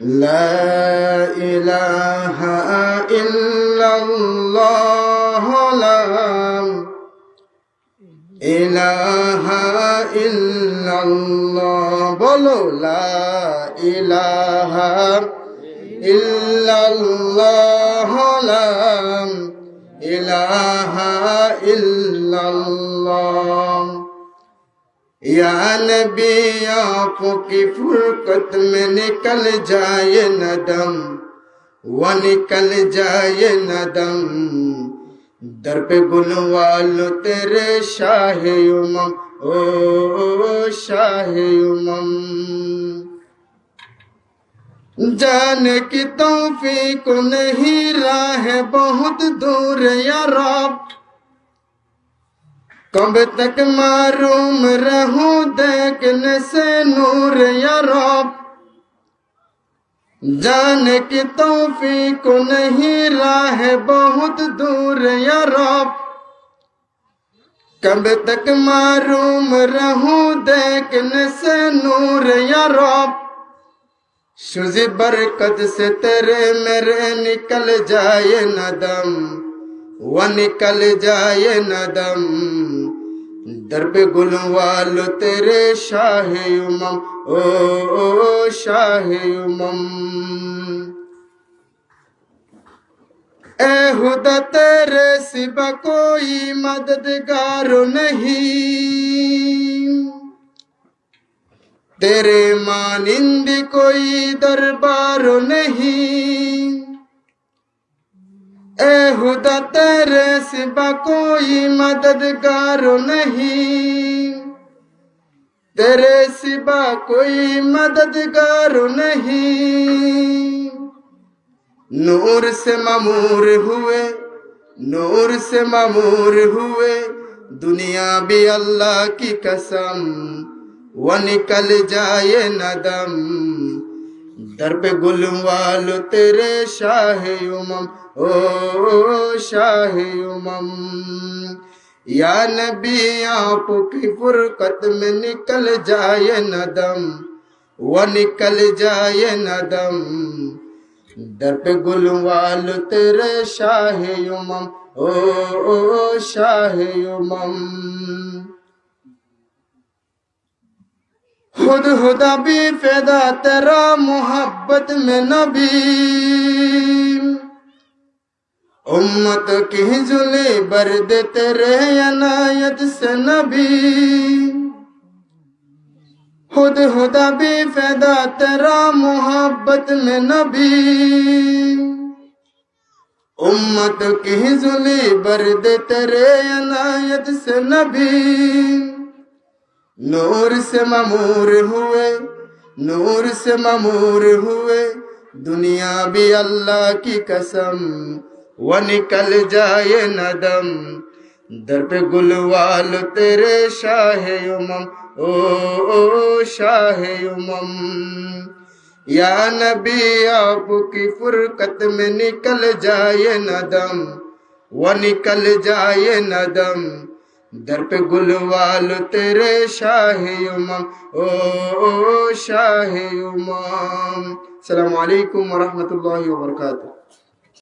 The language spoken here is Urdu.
لا إله إلا الله لا إله إلا الله বলো لا إله إلا الله لا إله إلا الله یا نبی، آنکھوں کی فرقت میں نکل جائے ندم وہ نکل جائے ندم در پہ گل والو تیرے شاہ امم، او شاہ امم۔ جانے کی توفیق نہیں، راہ بہت دور یا رب کب تک معروم رہوں دیکھنے سے نور یا رب؟ جانے کی توفیق نہیں، راہ بہت دور یا رب؟ کب تک معروم رہوں دیکھنے سے نور یا رب؟ شزی برکت سے تیرے میرے نکل جائے ندم۔ وہ نکل جائے ندم در پہ گل والو تیرے شاہ امم او او شاہ امم اے خدا تیرے سبا کوئی مددگار نہیں تیرے مانند کوئی دربار نہیں اے خدا تیرے سبا کوئی مددگار نہیں۔ تیرے سبا کوئی مددگار نہیں۔ نور سے ممور ہوئے، نور سے ممور ہوئے۔ دنیا بھی اللہ کی قسم وہ نکل جائے ندم۔ در پہ گل والو تیرے شاہ امم، او شاہ امم۔ یا نبی آپ کی فرقت میں نکل جائے ندم وہ نکل جائے ندم۔ در پہ گل والو تیرے شاہ امم او او شاہ امم۔ خود خدا بھی فیدا تیرا محبت میں نبی امت کی جلی برد تیرے عنایت سے نبی خود خدا بھی فیدا تیرا محبت میں نبی امت کی جلی برد تیرے عنایت سے نبی نور سے ممور ہوئے، نور سے ممور ہوئے، دنیا بھی اللہ کی قسم، وہ نکل جائے ندم۔ در پہ گل وال تیرے شاہ امم، او او، شاہ امم۔ یا نبی، آپ کی فرقت میں نکل جائے ندم، وہ نکل جائے ندم۔ در پہ گل وال تیرے شاہ امام، او او شاہ امام۔ السلام علیکم ورحمۃ اللہ وبرکاتہ۔